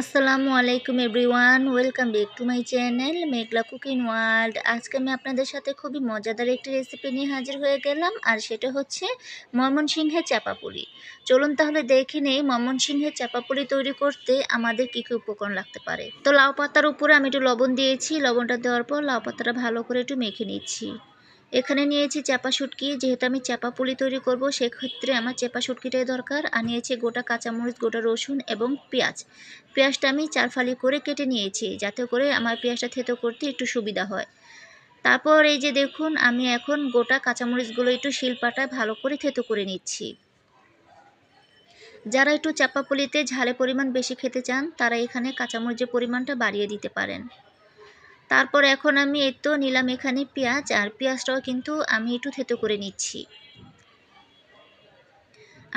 আসসালামু আলাইকুম everyone, welcome back to my channel Meghla cooking world. আজকে আমি আপনাদের সাথে খুবই মজাদার একটি রেসিপি নিয়ে হাজির হয়ে গেলাম, আর সেটা হচ্ছে ময়মনসিংহের চাপাপুলি চলুন তাহলে দেখে নেই ময়মনসিংহের চাপাপুলি তৈরি করতে আমাদের কী কী উপকরণ লাগতে পারে। তো লাউ পাতার উপরে আমি একটু লবণ দিয়েছি, লবণটা দেওয়ার পর লাউ পাতাটা ভালো করে একটু মেখে নিচ্ছি। এখানে নিয়েছি চাপা শুটকি। যেহেতু আমি চাপা পুলি তৈরি করব, সেক্ষেত্রে আমার চাপা শুটকিটাই দরকার। আর নিয়েছি গোটা কাঁচামরিচ, গোটা রসুন এবং পেঁয়াজ। পেঁয়াজটা আমি চার ফালি করে কেটে নিয়েছি, যাতে করে আমার পেঁয়াজটা থেতো করতে একটু সুবিধা হয়। তারপর এই যে দেখুন, আমি এখন গোটা কাঁচামরিচগুলো একটু শিলপাটায় ভালো করে থেতো করে নিচ্ছি। যারা একটু চাপা পুলিতে ঝালের পরিমাণ বেশি খেতে চান, তারা এখানে কাঁচামরিচের পরিমাণটা বাড়িয়ে দিতে পারেন। তারপর এখন আমি এই তো নিলাম এখানে পেঁয়াজ, আর পেঁয়াজটাও কিন্তু আমি একটু থেতো করে নিচ্ছি।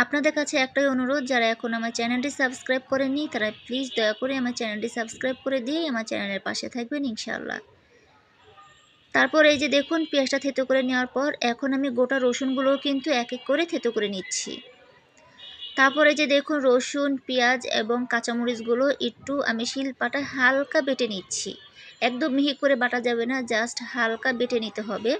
আপনাদের কাছে একটাই অনুরোধ, যারা এখন আমার চ্যানেলটি সাবস্ক্রাইব করেননি, তারা প্লিজ দয়া করে আমার চ্যানেলটি সাবস্ক্রাইব করে দিয়ে আমার চ্যানেলের পাশে থাকবেন, ইনশাআল্লাহ। তারপর এই যে দেখুন, পেঁয়াজটা থেতো করে নেওয়ার পর এখন আমি গোটা রসুনগুলোও কিন্তু এক এক করে থেতো করে নিচ্ছি। তারপরে যে দেখুন, রসুন, পেঁয়াজ এবং কাঁচামরিচগুলো একটু আমি শিলপাটা হালকা বেটে নিচ্ছি। একদম মিহি করে বাটা যাবে না, জাস্ট হালকা বেটে নিতে হবে।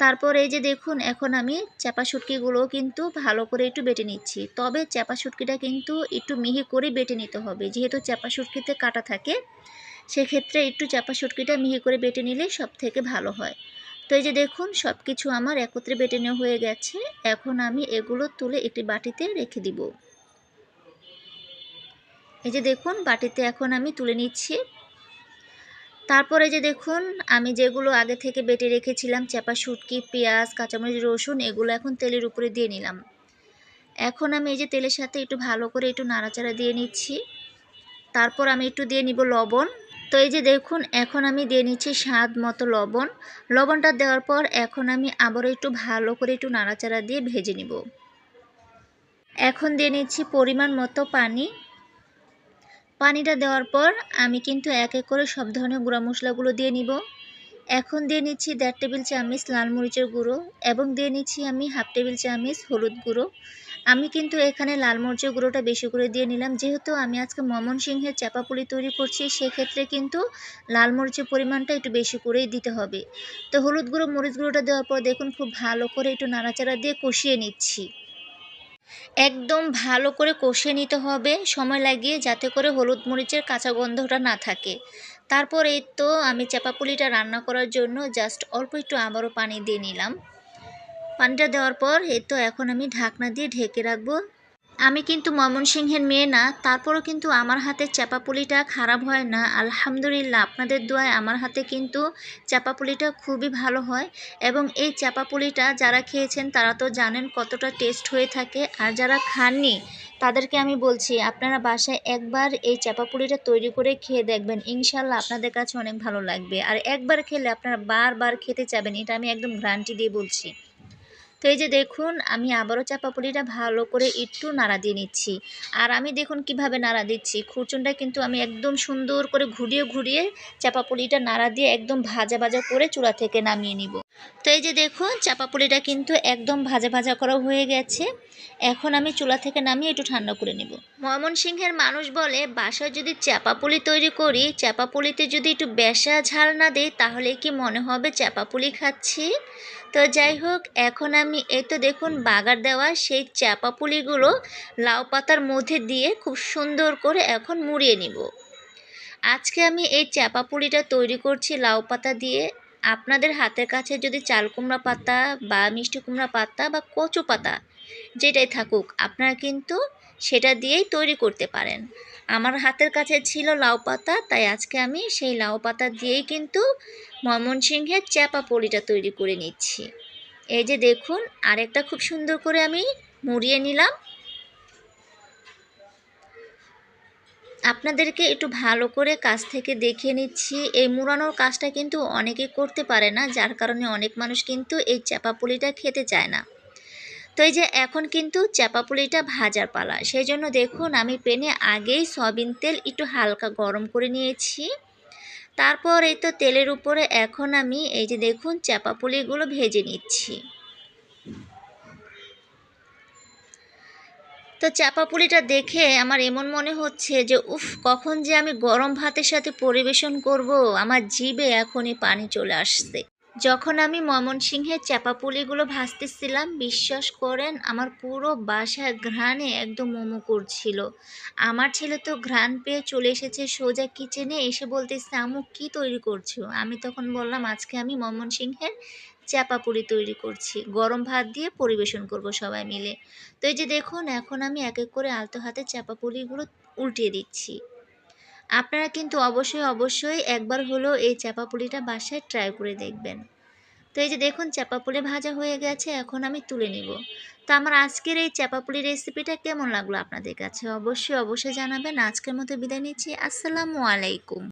তারপর এই যে দেখুন, এখন আমি চাপা শুটকিগুলো কিন্তু ভালো করে একটু বেটে নিচ্ছি। তবে চাপা শুটকিটা কিন্তু একটু মিহি করে বেটে নিতে হবে। যেহেতু চাপা শুটকিতে কাটা থাকে, সেক্ষেত্রে একটু চাপা শুটকিটা মিহি করে বেটে নিলে সব থেকে ভালো হয়। তো এই যে দেখুন সব কিছু আমার একত্রে বেটে নেওয়া হয়ে গেছে। এখন আমি এগুলো তুলে একটি বাটিতে রেখে দিব। এই যে দেখুন, বাটিতে এখন আমি তুলে নিচ্ছি। তারপরে যে দেখুন, আমি যেগুলো আগে থেকে বেটে রেখেছিলাম, চাপা শুটকি, পেঁয়াজ, কাঁচামরিচ, রসুন, এগুলো এখন তেলের উপরে দিয়ে নিলাম। এখন আমি এই যে তেলের সাথে একটু ভালো করে একটু নাড়াচাড়া দিয়ে নিচ্ছি। তারপর আমি একটু দিয়ে নিব লবণ। তো এই যে দেখুন, এখন আমি দিয়ে নিচ্ছি স্বাদ মতো লবণ। লবণটা দেওয়ার পর এখন আমি আবারও একটু ভালো করে একটু নাড়াচাড়া দিয়ে ভেজে নিব। এখন দিয়ে নিচ্ছি পরিমাণ মতো পানি। পানিটা দেওয়ার পর আমি কিন্তু এক এক করে সব ধরনের গুঁড়া মশলাগুলো দিয়ে নিব। এখন দিয়ে নিচ্ছি দেড় টেবিল চামচ লাল মরিচের গুঁড়ো এবং দিয়ে নিচ্ছি আমি হাফ টেবিল চামচ হলুদ গুঁড়ো। আমি কিন্তু এখানে লাল মরিচের গুঁড়োটা বেশি করে দিয়ে নিলাম। যেহেতু আমি আজকে মমন ময়মনসিংহের চাপাপুলি তৈরি করছি, সেক্ষেত্রে কিন্তু লাল মরিচের পরিমাণটা একটু বেশি করেই দিতে হবে। তো হলুদ গুঁড়ো, মরিচ গুঁড়োটা দেওয়ার পর দেখুন খুব ভালো করে একটু নাড়াচাড়া দিয়ে কষিয়ে নিচ্ছি। একদম ভালো করে কষিয়ে নিতে হবে, সময় লাগিয়ে যাতে করে হলুদ মরিচের কাঁচা গন্ধটা না থাকে। তারপর এই তো আমি চাপাপুলিটা রান্না করার জন্য জাস্ট অল্প একটু আবারও পানি দিয়ে নিলাম। পানিটা দেওয়ার পর, এই তো এখন আমি ঢাকনা দিয়ে ঢেকে রাখব। আমি কিন্তু ময়মনসিংহের মেয়ে না, তারপরও কিন্তু আমার হাতে চাপাপুলিটা খারাপ হয় না। আলহামদুলিল্লাহ, আপনাদের দোয়ায় আমার হাতে কিন্তু চাপাপুলিটা খুবই ভালো হয়। এবং এই চাপাপুলিটা যারা খেয়েছেন, তারা তো জানেন কতটা টেস্ট হয়ে থাকে। আর যারা খাননি, তাদেরকে আমি বলছি, আপনারা বাসায় একবার এই চাপাপুলিটা তৈরি করে খেয়ে দেখবেন। ইনশাল্লাহ আপনাদের কাছে অনেক ভালো লাগবে। আর একবার খেলে আপনারা বারবার খেতে চাবেন, এটা আমি একদম গ্রান্টি দিয়ে বলছি। তো এই যে দেখুন, আমি আবারও চাপাপুলিটা ভালো করে একটু নাড়া দিয়ে নিচ্ছি। আর আমি দেখুন কীভাবে নাড়া দিচ্ছি। খুরচুনটা কিন্তু আমি একদম সুন্দর করে ঘুরিয়ে ঘুরিয়ে চাপাপুলিটা নাড়া দিয়ে একদম ভাজা ভাজা করে চূড়া থেকে নামিয়ে নিব। তো এই যে দেখুন চাপা পুলিটা কিন্তু একদম ভাজা ভাজা করা হয়ে গেছে। এখন আমি চুলা থেকে নামিয়ে একটু ঠান্ডা করে নেব। ময়মনসিংহের মানুষ বলে, বাসায় যদি চাপা পুলি তৈরি করি চাপা পুলিতে যদি একটু বেসা ঝাল না দিই, তাহলে কি মনে হবে চাপা পুলি খাচ্ছি? তো যাই হোক, এখন আমি, এই তো দেখুন বাগার দেওয়া, সেই চাপা পুলিগুলো লাউ পাতার মধ্যে দিয়ে খুব সুন্দর করে এখন মুড়িয়ে নিব। আজকে আমি এই চাপা পুলিটা তৈরি করছি লাউ পাতা দিয়ে। আপনাদের হাতের কাছে যদি চাল কুমড়া পাতা বা মিষ্টি কুমড়া পাতা বা কচু পাতা যেটাই থাকুক, আপনারা কিন্তু সেটা দিয়েই তৈরি করতে পারেন। আমার হাতের কাছে ছিল লাউ পাতা, তাই আজকে আমি সেই লাউ পাতা দিয়েই কিন্তু ময়মনসিংহের চ্যাপা পলিটা তৈরি করে নিচ্ছি। এই যে দেখুন, আরেকটা খুব সুন্দর করে আমি মুড়িয়ে নিলাম। আপনাদেরকে একটু ভালো করে কাছ থেকে দেখিয়ে নিচ্ছি। এই মুড়ানোর কাজটা কিন্তু অনেকে করতে পারে না, যার কারণে অনেক মানুষ কিন্তু এই চাপা পুলিটা খেতে চায় না। তো এই যে এখন কিন্তু চাপা পুলিটা ভাজার পালা। সেই জন্য দেখুন, আমি পেনে আগেই সয়াবিন তেল একটু হালকা গরম করে নিয়েছি। তারপর এই তো তেলের উপরে এখন আমি এই যে দেখুন চাপা পুলিগুলো ভেজে নিচ্ছি। তো চাপা পুলিটা দেখে আমার এমন মনে হচ্ছে যে, উফ, কখন যে আমি গরম ভাতের সাথে পরিবেশন করব, আমার জিভে এখনই পানি চলে আসছে। যখন আমি ময়মনসিংহের চাপা পুলিগুলো ভাজতেছিলাম বিশ্বাস করেন, আমার পুরো বাসা ঘ্রাণে একদম মোমো করছিল। আমার ছেলে তো ঘ্রাণ পেয়ে চলে এসেছে সোজা কিচেনে, এসে বলতেছে আমু কি তৈরি করছ? আমি তখন বললাম, আজকে আমি ময়মনসিংহের চাপা পুলি তৈরি করছি। গরম ভাত দিয়ে পরিবেশন করব সবাই মিলে। তো এই যে দেখুন, এখন আমি এক এক করে আলতো হাতে চাপা পুলিগুলো উল্টিয়ে দিচ্ছি। আপনারা কিন্তু অবশ্যই অবশ্যই একবার হলেও এই চাপা পুলিটা বাসায় ট্রাই করে দেখবেন। তো এই যে দেখুন, চাপা পুলি ভাজা হয়ে গেছে, এখন আমি তুলে নিব। তো আমার আজকের এই চাপা পুলি রেসিপিটা কেমন লাগল আপনাদের কাছে? অবশ্যই অবশ্যই জানাবেন। আজকের মতো বিদায় নিচ্ছি। আসসালামু আলাইকুম।